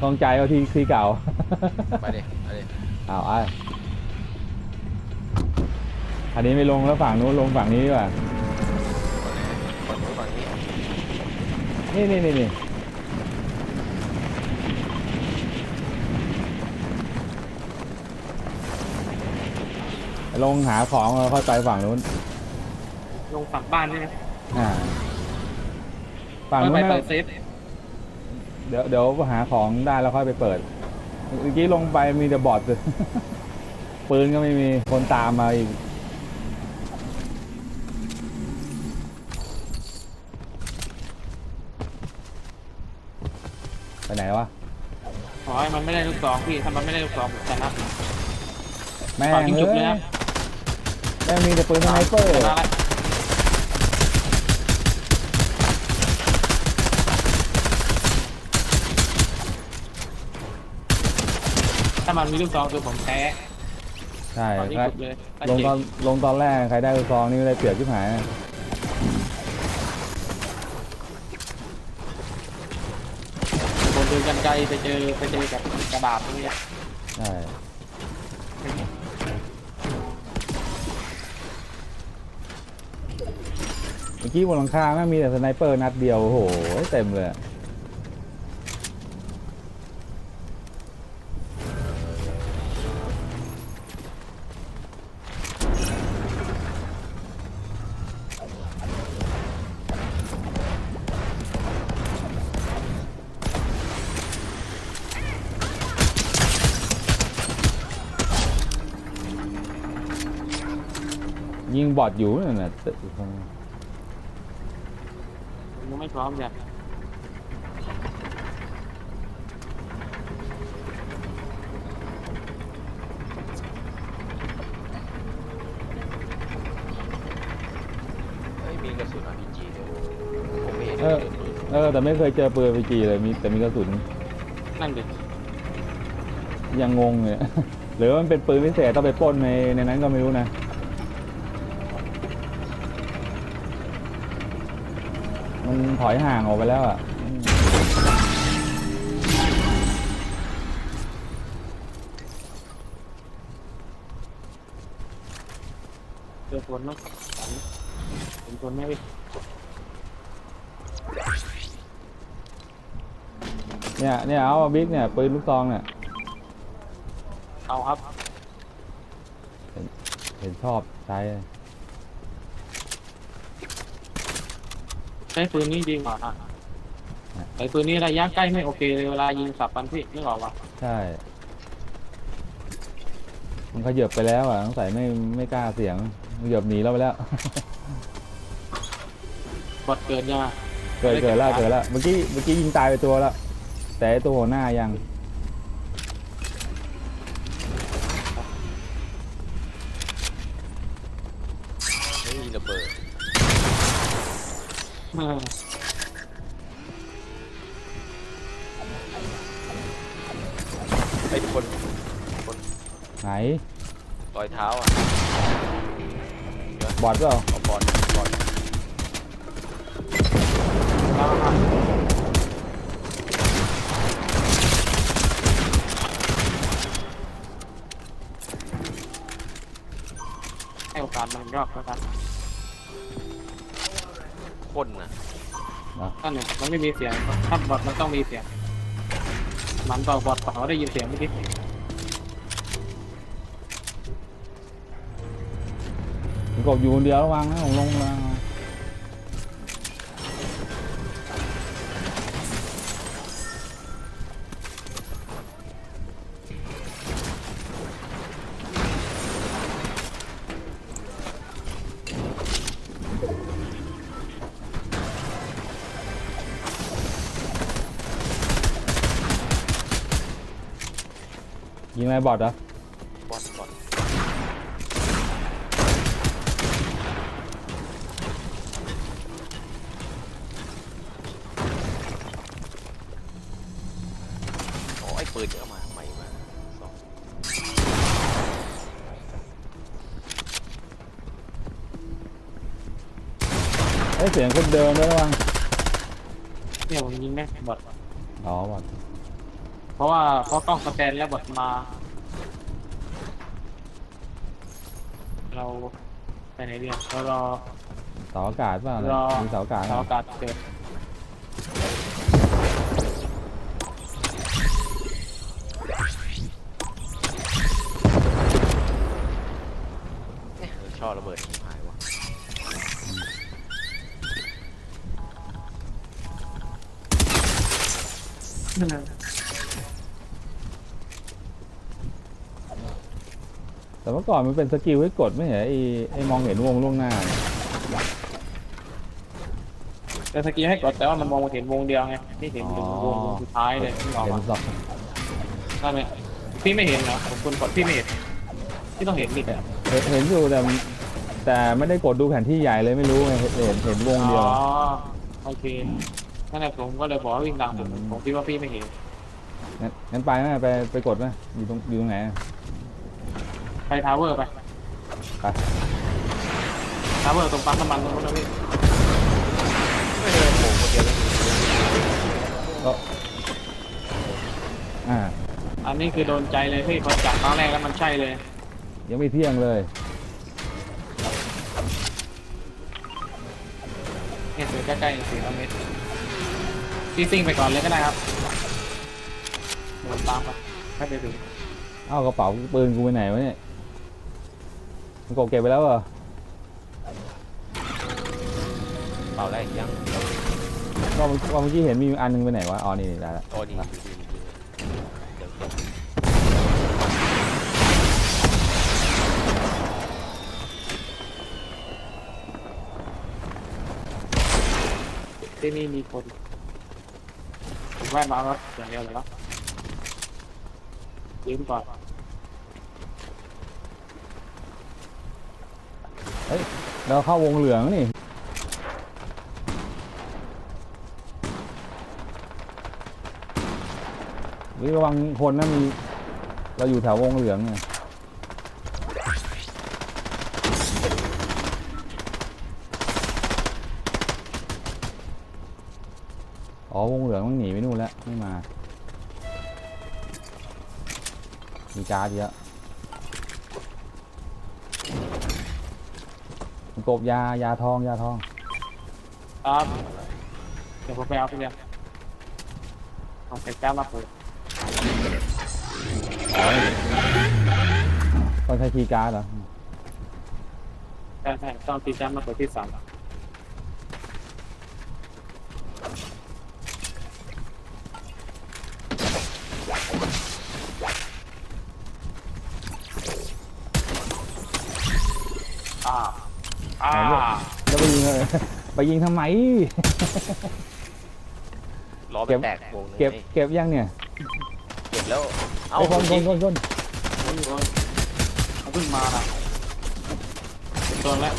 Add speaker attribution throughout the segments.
Speaker 1: คลองใจเอาที่ที่เก่า
Speaker 2: ไปดิไปดิ
Speaker 1: เอาไอ้อันนี้ไม่ลงแล้วฝั่งนู้นลงฝั่งนี้ดีกว่า
Speaker 2: ฝั่งนู้นฝั่งนี้
Speaker 1: นี่นี่นี่นี่ลงหาของแล้วค่อยไปฝั่งนู้น
Speaker 3: ลงฝั่งบ้านใช่ไหม
Speaker 1: อ่าฝั่ง
Speaker 3: ไม่
Speaker 1: นู้
Speaker 3: ไป
Speaker 1: น
Speaker 3: เปิ
Speaker 1: นะ
Speaker 3: ดเซฟ
Speaker 1: เดี๋ยวเดี๋ยวหาของได้แล้วค่อยไปเปิดเมื่อกี้ลงไปมีแต่บอดปืนก็ไม่มีคนตามมาอีกไปไหนวะ
Speaker 3: ขอให้มันไม่ได้ลูกสองพี่ถ้ามันไม่ได้ลูกสองผมชนะ
Speaker 1: แม่ง
Speaker 3: ฝากยิงจุด
Speaker 1: เอ้
Speaker 3: เลย
Speaker 1: ย
Speaker 3: นะ
Speaker 1: แม่งมีแต่ปืนสไนเปอร์
Speaker 3: ชนะแล้ว ถ้ามันมีลูกสองคือผมแพ้
Speaker 1: ใช่
Speaker 3: ตอนนี้
Speaker 1: ครับ
Speaker 3: จุดเลย
Speaker 1: ลงตอนลงตอนแรกใครได้ลูกซองนี่ได้เปรียบชิบหาย
Speaker 3: คนเดินกันไกลไปเจอไปเจอกับกระดาษตรงเนี้ย
Speaker 1: ใช่เมื่อกี้บนหลังคาแม่งมีแต่สไนเปอร์นัดเดียวโอ้โหเต็มเลยอะ ยิงบอดอยู่นั่นน่ะตึกตรง
Speaker 3: ผมยังไม่พร้อมจ้ะ
Speaker 2: เฮ้ยมีกระสุน RPG ด้วยผมไม่เห็น
Speaker 1: เออเออแต่ไม่เคยเจอปืน RPG เลยมีแต่มีกระสุน
Speaker 3: นั่นดิ
Speaker 1: ยังงงเนี่ยหรือว่ามันเป็นปืนพิเศษต้องไปปล้นในในนั้นก็ไม่รู้นะ มันถอยห่างออกไปแล้วอะอืม
Speaker 3: เจอคนมั้งเป็นคนไหมพี่
Speaker 1: เนี่ยเนี่ยเอาอะบิ๊กเนี่ยปืนลูกซองเนี่ย
Speaker 3: เอาครับ
Speaker 1: เห็นชอบใช้
Speaker 3: ใช้ปืนนี้ดีกว่าอะไอ้ปืนนี้ระยะใกล้ไม่โอเคเลยเวลายิงสับปันพี่นึกออกปะ
Speaker 1: ใช่ มันขยับไปแล้วอะสงสัยไม่ไม่กล้าเสียงมันขยับหนีเราไปแล้ว
Speaker 3: บอดเกินยังไง
Speaker 1: เกิดเกิดแล้วเกิดแล้วเมื่อกี้เมื่อกี้ยิงตายไปตัวแล้วแต่ไอ้ตัวหัวหน้ายัง
Speaker 2: ไม่มีระเบิด
Speaker 3: เออ
Speaker 2: ไอ้คนคน
Speaker 1: ไหน
Speaker 2: รอยเท้าอะ
Speaker 1: บอดเปล่า
Speaker 2: เอาบอลบอล
Speaker 3: เอาเอาให้โอกาสมันอีกรอบแล้วกัน
Speaker 2: คนน่ะ
Speaker 3: นั่นเนี่ยมันไม่มีเสียงถ้าบอดมันต้องมีเสียงมันต่อบอดต่อได้ยินเสียงเมื่อกี้
Speaker 1: ผมกบอยู่คนเดียวระวังนะผมลงมา ยิงอะไรบอดเหรอ
Speaker 2: บอลบอลโอ้ไอ้ปืนเนี่ยเอามาใหม่มาสอง
Speaker 1: เอ้ยเสียงคนเดินด้วยระวัง
Speaker 3: เนี่ยผมยิงนะบอด
Speaker 1: อ๋อบอด
Speaker 3: เพราะว่าเพราะกล้องสแกนแล้วบอทมา เราไปไหนเดียวเรารอ
Speaker 1: เสาอากาศเปล่าร
Speaker 3: อ
Speaker 1: มีเสาอากาศ
Speaker 3: เสาอากาศเกิด
Speaker 1: มื่อก่อนมันเป็นสกิลให้กดไม่เห็นไอ้ไอ้มองเห็นวงล่วงหน้าเนี่ย
Speaker 3: แต่สกีให้กดแต่ว่ามันมองเห็นวงเดียวไงที่เห็นถึงวงสุดท้ายเลยที่ออก
Speaker 1: เห็น
Speaker 3: มา
Speaker 1: สอง
Speaker 3: ใช่ไหมพี่ไม่เห็นเหรอผมคุณกดพี่ไม่เห็นพี่ต้องเห็นดิ
Speaker 1: เห็นเห็นอยู่แต่แต่ไม่ได้กดดูแผนที่ใหญ่เลยไม่รู้ไงเห็นเห็นเห็นวงเดียว
Speaker 3: อ๋อโอเคนั่นแหละผมก็เลยบอกว่าวิ่งตามผม
Speaker 1: อืม
Speaker 3: ผมคิดว่าพี่ไม่เห็น
Speaker 1: งั้นงั้นไปไหมไปไปกดไหมอยู่ตรงอยู่ตรงไหนอะ
Speaker 3: ไปทาวเวอร์ไป
Speaker 1: ไป
Speaker 3: ทาวเวอร์ตรงปั๊มน้ำมันตรงนู้นนะพี่
Speaker 2: ไม่เลยโผล่คนเดียวเลย
Speaker 1: ก็อ่า
Speaker 3: อันนี้คือโดนใจเลยพี่พอจับครั้งแรกแล้วมันใช่เลย
Speaker 1: ยังไม่เที่ยงเลย
Speaker 3: เนี่ยอยู่ใกล้ๆสี่ร้อยเมตรพี่ซิ่งไปก่อนเลยก็ได้ครับเดินตามไปให้ไปถึง
Speaker 1: เอ้ากระเป๋าปืนกูไปไหนวะเนี่ย มันกดเก็บไปแล้วเหรอ
Speaker 2: เปล่าได้ยัง
Speaker 1: ก็เมื่อก็เมื่อกี้เห็นมีอันหนึงไปไหนวะ อ๋อ นี่ได้ละ
Speaker 2: โอ้นี่ดูดูดูเดี๋ยวเดี๋ยว
Speaker 3: ที่นี่มีคนผมแวะมารถอย่างเดียวเลยครับยืมก่อน
Speaker 1: เราเข้าวงเหลืองนี่วิระวังคนนะมี เราอยู่แถววงเหลืองไงอ๋อวงเหลืองมันหนีไปนู่นแล้ว ไม่มา มีการ์ดเยอะมัน กบยายาทองยาทอง
Speaker 3: ครับเดี๋ยวผมไปเอาไปเรียนเอาใส่แก้วมาเปิด
Speaker 1: ต้องใช้คีย์การ์ดเหรอ
Speaker 3: ใช่ใช่ต้องตีแก้วมาเปิดที่สามอ่า อ่า
Speaker 1: จะไปยิงเลยไปยิงทำไม
Speaker 2: ล้อ
Speaker 1: เก็
Speaker 2: มั
Speaker 1: บ
Speaker 2: นแตกวงนึง
Speaker 1: เก็บ
Speaker 2: ไง
Speaker 1: เก็บยังเนี่ย
Speaker 2: เก็บแล้ว เอ้า
Speaker 1: ไอ้คนค
Speaker 2: ยิ
Speaker 1: น
Speaker 2: ง
Speaker 1: คนคน
Speaker 3: โอ้ยโอ้ยเขาเพิ่งมาน่ะเป็นตัวแล้ว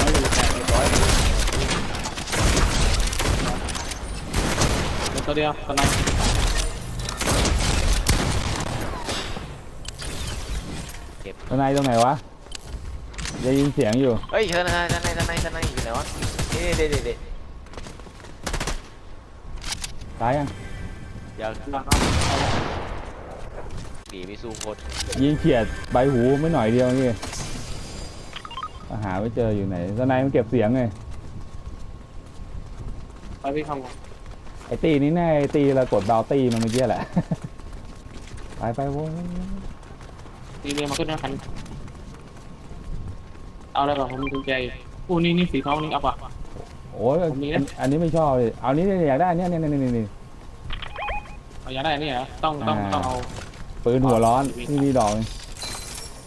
Speaker 3: ร้อยอยู่แปดเรียบร้อยเป็นตัวเดียวตอนนั้น
Speaker 1: ทนายตรงไหนวะ ได้ยินเสียงอยู่
Speaker 2: เฮ้ยทนายทนายทนายทนายอยู่ไหนวะนี่เด็ดเด็ดเด็ด
Speaker 1: ตายยัง
Speaker 2: อย่า
Speaker 3: หลังเอาเอาละ
Speaker 2: หนีไปสู้คน
Speaker 1: ยิงเฉียดใบหูไม่หน่อยเดียวนี่หาไม่เจออยู่ไหนทนายมันเก็บเสียงไง
Speaker 3: ไปพี่คำก่อน
Speaker 1: ไอ้ตีนี่แน่ไอ้ตีเรากดเบาตีมันเมื่อกี้แหละ ไปไปวง
Speaker 3: ตีเรียงมาขึ้นนะคัน เอาอะไรก่อนผมมีกุญแจอยู่อู้นี่นี่สีทองนี่เอาป่ะ
Speaker 1: โอ้ย
Speaker 3: ผมมีนะ
Speaker 1: อันอันนี้ไม่ชอบเลยเอานี้เนี่ยอยากได้อันเนี้ยเนี่ยเนี่ยเนี่ยเนี่ย
Speaker 3: เอาอย่าได้นี่เหรอต้องต้อง
Speaker 1: อ่า
Speaker 3: ต้องเอา
Speaker 1: ปืนหัวร้อน
Speaker 3: อ่า
Speaker 1: ที่มีดอกนี่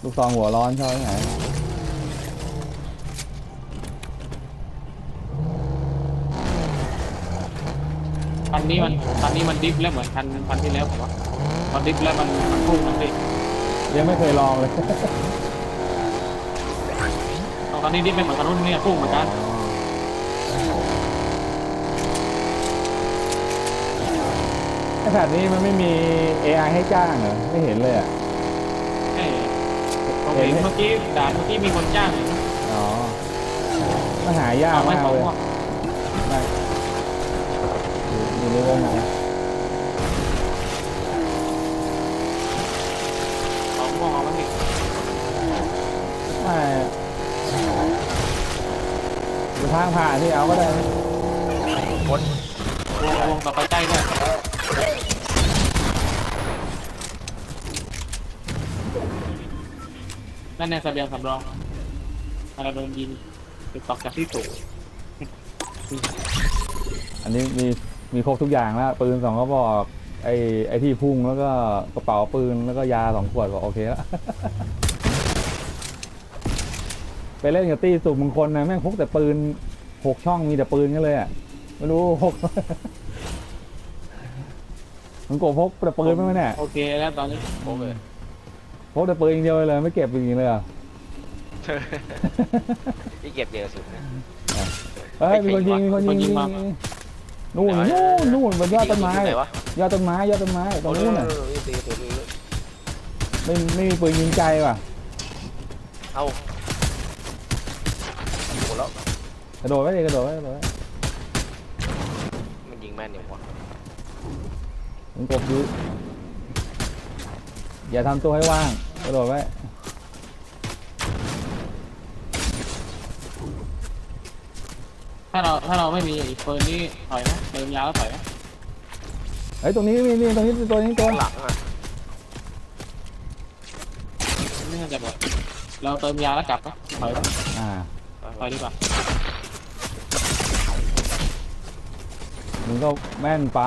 Speaker 1: ลูกซองหัวร้อนชอบที่ไหน
Speaker 3: คันนี้มันคันนี้มันดิฟแล้วเหมือนคันคันที่แล้วผมว่าพอดิฟแล้วมันมันพุ่งมันดิ
Speaker 1: ยังไม่เคยลองเลย
Speaker 3: เอาคันนี้ดิฟไม่เหมือนคันนู้นเนี่ยพุ่งเหมือนกัน
Speaker 1: ไอ้แผ่นนี้มันไม่มี AI ให้จ้างเหรอ ไม่เห็นเลยอะ
Speaker 3: เอ้ยผมเห็นเมื่อกี้ด่านเมื่อกี้มีคนจ้างอยู่นะ
Speaker 1: อ๋อมันหายาก
Speaker 3: เอาไว้
Speaker 1: มาก
Speaker 3: สอง
Speaker 1: เลย
Speaker 3: หัว
Speaker 1: ได้อยู่อยู่ในวงไหน
Speaker 3: มองเอาไว้พี่
Speaker 1: ไม่ดู ทางผ่านที่เอาก็ได้นะ
Speaker 2: คน
Speaker 3: วงวงต่อไปใกล้ด้วยนั่นในเสบียงสำรองเราโดนยิงติดตอกจากที่สูง
Speaker 1: อันนี้มีมีครบทุกอย่างแล้วปืนสองกระบอกไอ้ไอ้ที่พุ่งแล้วก็กระเป๋าปืนแล้วก็ยาสองขวดก็โอเคแล้ว ไปเล่นกับตี้สุมงคลนะแม่งพกแต่ปืนหกช่องมีแต่ปืนกันเลยอะไม่รู้พกมันโกพกแต่ปืนไหมวะเนี่ย
Speaker 3: โอเคแล้วตอนนี้
Speaker 2: โอ้เลย
Speaker 1: พกแต่ปืนอย่างเดียวเลยไม่เก็บอย่างนี้เลยเหรอ
Speaker 2: ที่เก็บเยอะสุดนะ
Speaker 1: เฮ้ยมีคนยิงมีคนยิงยิงนู่นนู่นนู่นบนยอดต้นไม้
Speaker 2: ไหนวะ
Speaker 1: ยอดต้นไม้ยอดต้นไม้ตรงนู้นน่ะ
Speaker 2: เออเออตีตีตี
Speaker 1: ไม่ไม่มีปืนยิงใจว่ะ
Speaker 2: เอา หมดแล้ว
Speaker 1: กระโดดไว้ดิกระโดดไว้กระโดดไว้
Speaker 2: มันยิงแม่นอย่างวะ
Speaker 1: มันกบดูอย่าทำตัวให้ว่าง กระโดดไว้
Speaker 3: ถ้าเราถ้าเราไม่มีอีกปืนนี่ถอยนะเติมยาแล้วถอยนะ
Speaker 1: เฮ้ยตรงนี้มีมีตรงนี้ตัวนี้ตัว
Speaker 2: ข้างหลังอะ
Speaker 3: ไม่น่าจะหมดเราเติมยาแล้วกลับนะถอยนะ
Speaker 1: อ่า
Speaker 3: ถอยดีกว่า
Speaker 1: มึงก็แม่นไป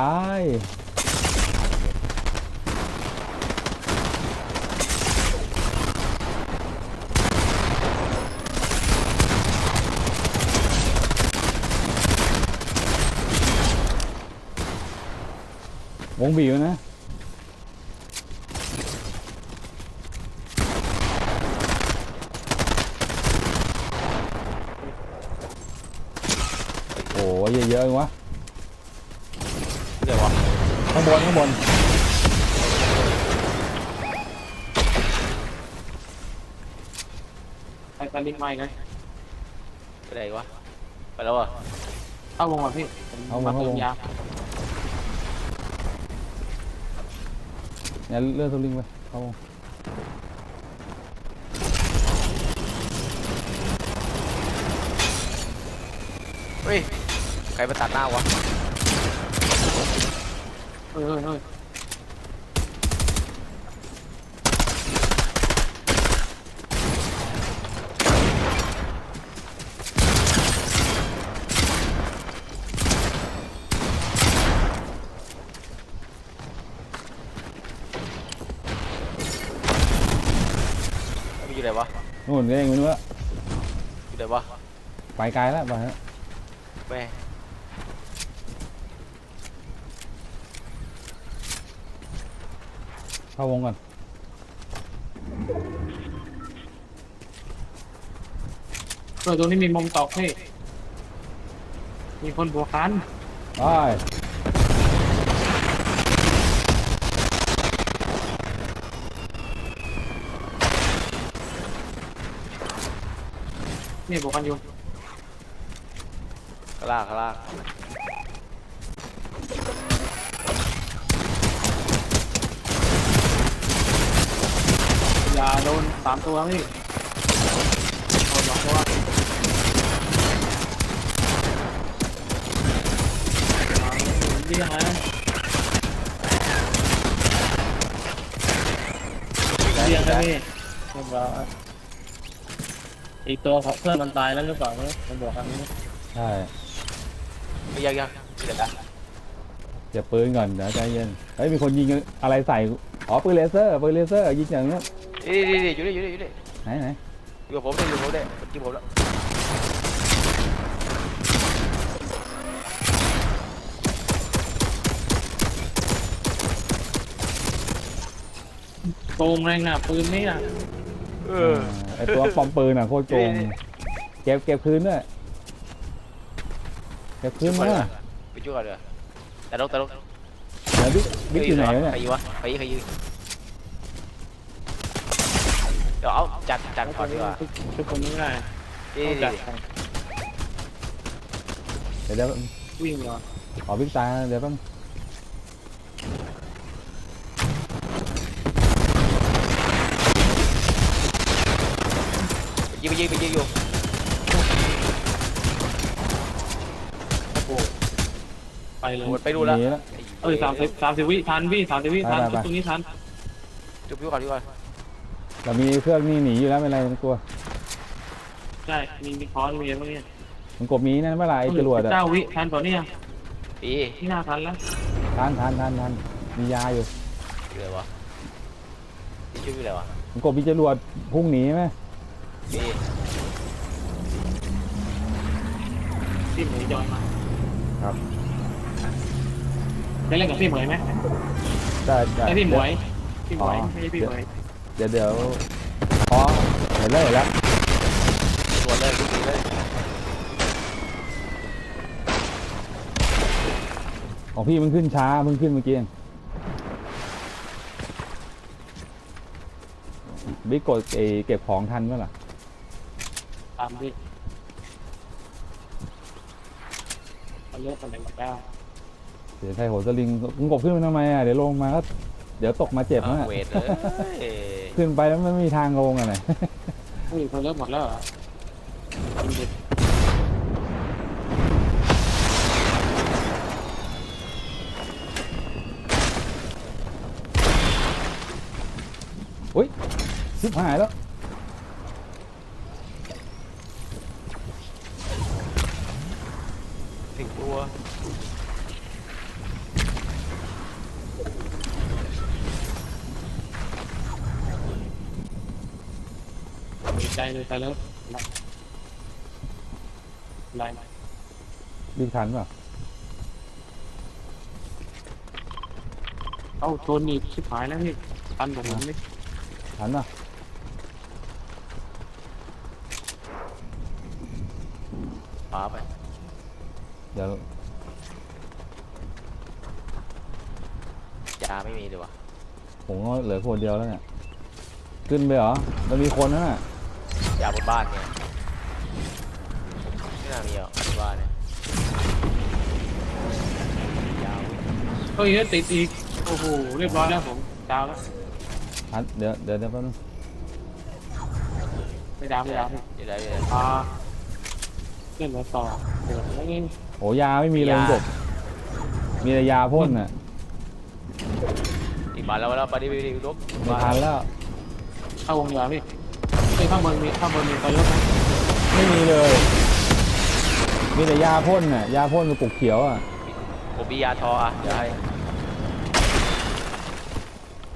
Speaker 1: วงบีบนะ โอ้ยเยอะๆวะ
Speaker 2: เดี๋ยววะ
Speaker 1: ข้างบนข้างบน
Speaker 3: ไปตาลิงไม้กัน
Speaker 2: ไปไหนวะ ไปแล้วอะ
Speaker 3: เข้าวงก่อนพี่ผมมาเติมยา
Speaker 1: เนี่ยเลื่อนสลิงไปเข้าวง
Speaker 2: เฮ้ย ใครมาตัดหน้าวะ
Speaker 3: เฮ้ยเฮ้ยเฮ้ย
Speaker 2: อยู่ไหนวะ
Speaker 1: นู่นเองไม่รู้ว่า
Speaker 2: อยู่ไหนวะ
Speaker 1: ไปไกลแล้วไปฮะ
Speaker 2: แม่
Speaker 1: เข้าวงก่อน
Speaker 3: เออตรงนี้มีมุมตอกพี่มีคนบวกกัน
Speaker 1: ไป
Speaker 3: นี่บวกกันอยู่
Speaker 2: ข้างล่างข้างล่าง
Speaker 3: อย่าโดนสามตัวพี่โดนสองตัวเรียกนะเรียกนะพี่เรียบร้อย อีกตัวของเพื่อนมันตายแล้วหรือเปล่าเนี่ยมันบอกกันนี้
Speaker 1: ใช่
Speaker 2: ไม่ยังยังเดี๋ยวนะ
Speaker 1: เก็บปืนก่อนเดี๋ยวใจเย็นเฮ้ยมีคนยิงอะไรใส่อ๋อปืนเลเซอร์ปืนเลเซอร์ยิงอย่างเงี้ย
Speaker 2: นี่นี่นี่อยู่นี่อยู่นี่อยู่นี่
Speaker 1: ไหนไหน
Speaker 2: อยู่กับผมเนี่ยอยู่กับผมเนี่ยมันกินผมแล้ว
Speaker 3: โกงแรงหนาปืนไม่อะ
Speaker 2: เออ
Speaker 1: ไอตัวปลอมปืนอะโคตรโกง
Speaker 2: นี่
Speaker 1: เก็บเก็บคืนด้วยเก็บคืนมา
Speaker 2: ไปช่วยกันเลยแต่ลกแต่ลก
Speaker 1: เดี๋ยวบิ๊กบิ๊กอยู่ไหนวะเนี่ย
Speaker 2: ใครวะใครใครยืนเดี๋ยวเอาจัดจัดก่อนดีกว่า
Speaker 3: ชุดคนนี้ไม่ได้
Speaker 2: นี่
Speaker 3: ต้อง
Speaker 2: นี่
Speaker 3: จัด
Speaker 1: เดี๋ยวเดี๋ยว
Speaker 3: วิ่งเหรอ
Speaker 1: ขอบิ๊กตายนะเดี๋ยวแป๊บ
Speaker 2: ยิงไปยิงอยู่
Speaker 3: โอ้โหไปเลย
Speaker 2: หมดไปดูแล้ว
Speaker 1: หนีแล้ว
Speaker 3: เอ้ยสามสิบสามสิบวิทันพี่สามสิบวิทัน
Speaker 1: ไปไปไป
Speaker 3: ตรงนี้ทัน
Speaker 2: จุบพี่ก่อนพี่ก่อน
Speaker 1: แต่มีเครื่องนี่หนีอยู่แล้วไม่เป็นไรไม่ต้องกลัว
Speaker 3: ใช่มีมีคอนมีอะไรพวกเนี้ย
Speaker 1: มันกบมีนั่นเมื่อไหร่ไอ้จรวดอะ
Speaker 3: เก้าวิทันเปล่าเนี่ย
Speaker 2: พี่
Speaker 3: ที่น่าทันแล้ว
Speaker 1: ทานทานทานทานมียาอยู่
Speaker 2: อยู่ไหนวะพี่จุบอยู่ไหนวะ
Speaker 1: มันกบมีจรวดพุ่งหนีไหม
Speaker 2: พี่
Speaker 3: พี่เหมยจอยมา
Speaker 1: ครับ
Speaker 3: ได้เล่นกับพี่เหมยไหม
Speaker 1: ได้ได้
Speaker 3: ไอ้พี่เหมยพี่เหมย
Speaker 1: อ๋อ
Speaker 3: ไม่ใช่พี่เหมย
Speaker 1: เดี๋ยวเดี๋ยวอ๋อเห็นแล้วเห็นแล้ว
Speaker 2: ตรวจเลยทุกทีเลย
Speaker 1: ของพี่มันขึ้นช้าเพิ่งขึ้นเมื่อกี้เองบิ๊กกดไอ้เก็บของทันเมื่อไหร่
Speaker 3: ตามพี่เอาเลือกตำแหน่งได้
Speaker 1: เดี๋ยวใส่หัวสลิงมึงกบขึ้นมาทำไมอะเดี๋ยวลงมาก็เดี๋ยวตกมาเจ็บนะ
Speaker 2: อะเวทเลย
Speaker 1: ขึ้นไปแล้วมันไม่มีทางลงอะไหน
Speaker 3: เฮ้ยเขาเลิกหมดแล้วเหรอจริงดิ
Speaker 1: อุ้ยชิบหายแล้ว
Speaker 3: เลยแต่เลิกไล่ไล่
Speaker 1: บิ๊กทันเปล่า
Speaker 3: เอ้าโจนนี่ชิบหายแล้วพี่ทันผมนี่
Speaker 1: ทันเปล่า
Speaker 2: ปาไป
Speaker 1: เดี๋ยวยา
Speaker 2: ไม่มีเลยวะ
Speaker 1: ผมก็เหลือคนเดียวแล้วเนี่ย ขึ้นไปเหรอ มันมีคนนั่นน่ะ
Speaker 2: ยาบนบ้านเนี่ยไม่น่ามีหรอกบนบ้านเนี่ยยาว
Speaker 3: เฮ้ยติดอีก โอ้โห เรียบร้อยแล้วผมดาวแล้ว
Speaker 1: ทันเดี๋ยวเดี๋ยวเดี๋ยวแป๊บนึง
Speaker 3: ไม่ดาวไม่ดาวพี่
Speaker 2: เดี๋ยวได้เดี๋ยวได้
Speaker 3: อ่าเล่นมาต่อเดี๋ยวไม่เล่น
Speaker 1: โอ้ยาไม่มีเลย
Speaker 2: ยา
Speaker 1: กบมีแต่ยาพ่นน่ะ
Speaker 2: อีกมาแล้วมาแล้วไปดิไปดิลุก
Speaker 1: ไม่ทันแล้ว
Speaker 3: เข้าวงยาพี่เฮ้ย ข้างบนมีข้างบนมีตัวเลือกไหม
Speaker 1: ไม่มีเลย มีแต่ยาพ่นน่ะ ยาพ่นกระปุกเขียวอะ
Speaker 2: ผมมียาทออะเดี๋ยวให้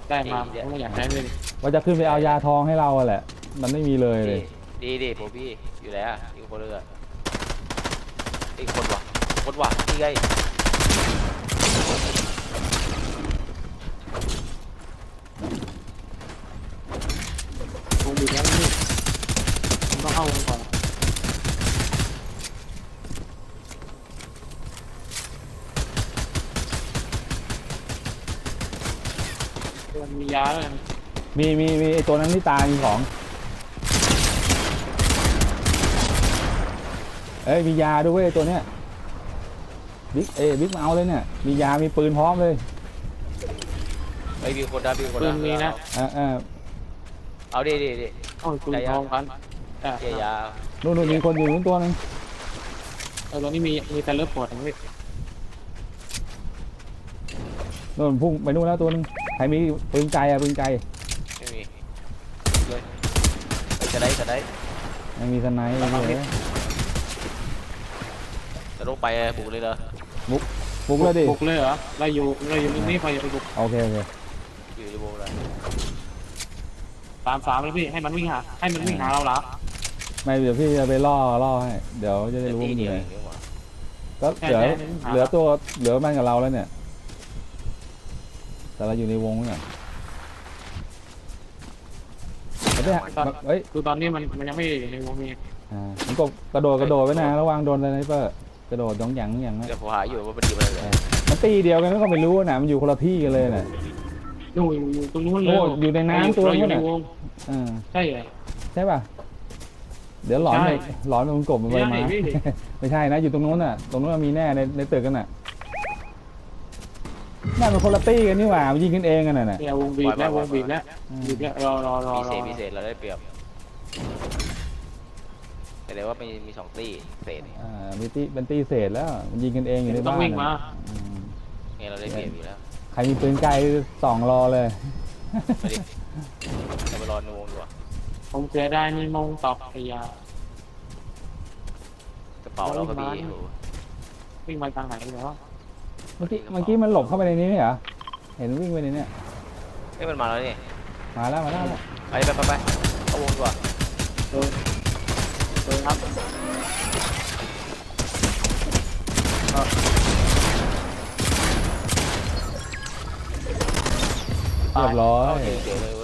Speaker 3: ได้มา
Speaker 2: ดีเดี๋ยว
Speaker 3: ผมก็อยากได้เลย
Speaker 1: ว่าจะขึ้นไปเอายาทองให้เราอะแหละ มันไม่มีเลยเลย
Speaker 2: ดีดีผมพี่อยู่แล้วอะอีกคนเลยอะอีกคนวะคนวะนี่ไง
Speaker 3: วงบีบแล้วพี่ผมต้องเข้าวงก่อนมันมียาเลย
Speaker 1: มีมีมีไอตัวนั้นที่ตายมีของ เอ้ยมียาด้วยเว้ยตัวเนี้ยบิ๊กเอยบิ๊กมาเอาเลยเนี่ย มียามีปืนพร้อมเลย
Speaker 2: ไม่มีคนนะมีคน
Speaker 3: ปื
Speaker 2: นะ
Speaker 3: นมีนะ
Speaker 1: อ่าอ่า
Speaker 2: เอาดิดิดิ
Speaker 3: โอ้ยปืนทองพัน อะ
Speaker 2: เจียยา
Speaker 1: นู่นนู่นมีคนอยู่นู่นตัวหนึง
Speaker 3: เออตอนนี้มีมีแต่เลือดปวดนะพี่
Speaker 1: นู่นพุ่งไปนู่นแล้วตัวหนึงใครมีปืนไกลอะปืนไกล
Speaker 2: ไม่มีเลยจะได้จะได้
Speaker 1: ยังมีสไนป์อยู่เลย
Speaker 2: จะลงไปบุกเลยเหรอ
Speaker 1: บุกเลยดิ
Speaker 3: บุกเลยเหรอเราอยู่เราอยู่นี่พออย่าไปบุก
Speaker 1: โอเคโอเค
Speaker 2: อยู่ในวงเลย
Speaker 3: ตามสามเลยพี่ให้มันวิ่งหาให้มันวิ่งหาเราเหรอ
Speaker 1: ไม่เดี๋ยวพี่จะไปล่อล่อให้ เดี๋ยวจะได้รู้
Speaker 2: ตี
Speaker 1: ว่ามันอ
Speaker 2: เดีย
Speaker 1: ยู่
Speaker 2: ว
Speaker 1: ไหน
Speaker 2: เองวะ
Speaker 1: ก็เหลือเหลือตัวเหลือมันกับเราแล้วเนี่ย แต่เราอยู่ในวงเนี่ยเฮ้ยเฮ้ย
Speaker 3: คือตอนนี้มันมันยังไม่อยู่ในวงนี้
Speaker 1: อ่ามันก็กระโดดกระโดดไว้นะระวังโดนอะไรเปอร์กระโดดย้องหยังอย่างนะ
Speaker 2: เดี๋ยวผมหาอยู่ว่ามันดีอะไรเลย
Speaker 1: มันตีเดียวกันก็ไม่รู้นะมันอยู่คนละที่กันเลยน่ะ
Speaker 3: นู่นอยู่ตรงนู้นเลย
Speaker 1: โอ้อยู่ในน้ำตัว
Speaker 3: เราอ
Speaker 1: นู้
Speaker 3: ยู่
Speaker 1: น
Speaker 3: ใน
Speaker 1: น่ะ
Speaker 3: วง
Speaker 1: อ่า
Speaker 3: ใช่เหรอ
Speaker 1: ใช่ป่ะ เดี๋ยวหลอนไป
Speaker 3: ใช่
Speaker 1: หลอนไปมันกบมันไป
Speaker 3: ไม่
Speaker 1: มา
Speaker 3: ใช่พี่
Speaker 1: ไม่ใช่นะ อยู่ตรงนู้นน่ะ ตรงนู้นนะมีแน่ในในตึกกันน่ะนั่นมันคนละตี้กันนี่หว่ามันยิงกันเองกันน่ะน่ะ
Speaker 3: เนี่ยวงบีบแล้ววงบีบแล้ว
Speaker 1: อืม
Speaker 3: บีบแล้วรอรอรอ
Speaker 2: พิ
Speaker 3: ร
Speaker 2: เศ
Speaker 3: อ
Speaker 2: ษพิเศษเราได้เปรียบแต่เดี๋ยวว่ามีมีสองตีเศษ
Speaker 1: อ่ามีตีเป็นตีเศษแล้ว มันยิงกันเองอยู่ใน
Speaker 3: ต้อ
Speaker 1: บ้างน
Speaker 3: วิ่งมา
Speaker 1: อืม
Speaker 2: ไงเราได้เปรียบอยู่แล้ว
Speaker 1: ใครมีปืนไกลส่องรอเลย
Speaker 2: ไปดิจะไปรอนูนดีกว่า
Speaker 3: ผมเสียได้นี่มงตอกพยาก
Speaker 2: ระเป๋าเราก็มีโอ้โห
Speaker 3: วิ่งมาทางไหนแล้ว
Speaker 1: เมื่อกี้เมื่อกี้มันหลบเข้าไปในนี้เหรอ เห็นวิ่งไปในเนี้ย
Speaker 2: เฮ้ยมันมาแล้วนี่
Speaker 1: มาแล้วมาแล้ว
Speaker 2: ไปไปไปไปเข้าวงดีกว่า
Speaker 3: เดินเดินครับก็
Speaker 1: เรียบร้อย
Speaker 2: เข้าเดี๋ยวเลยเว้ย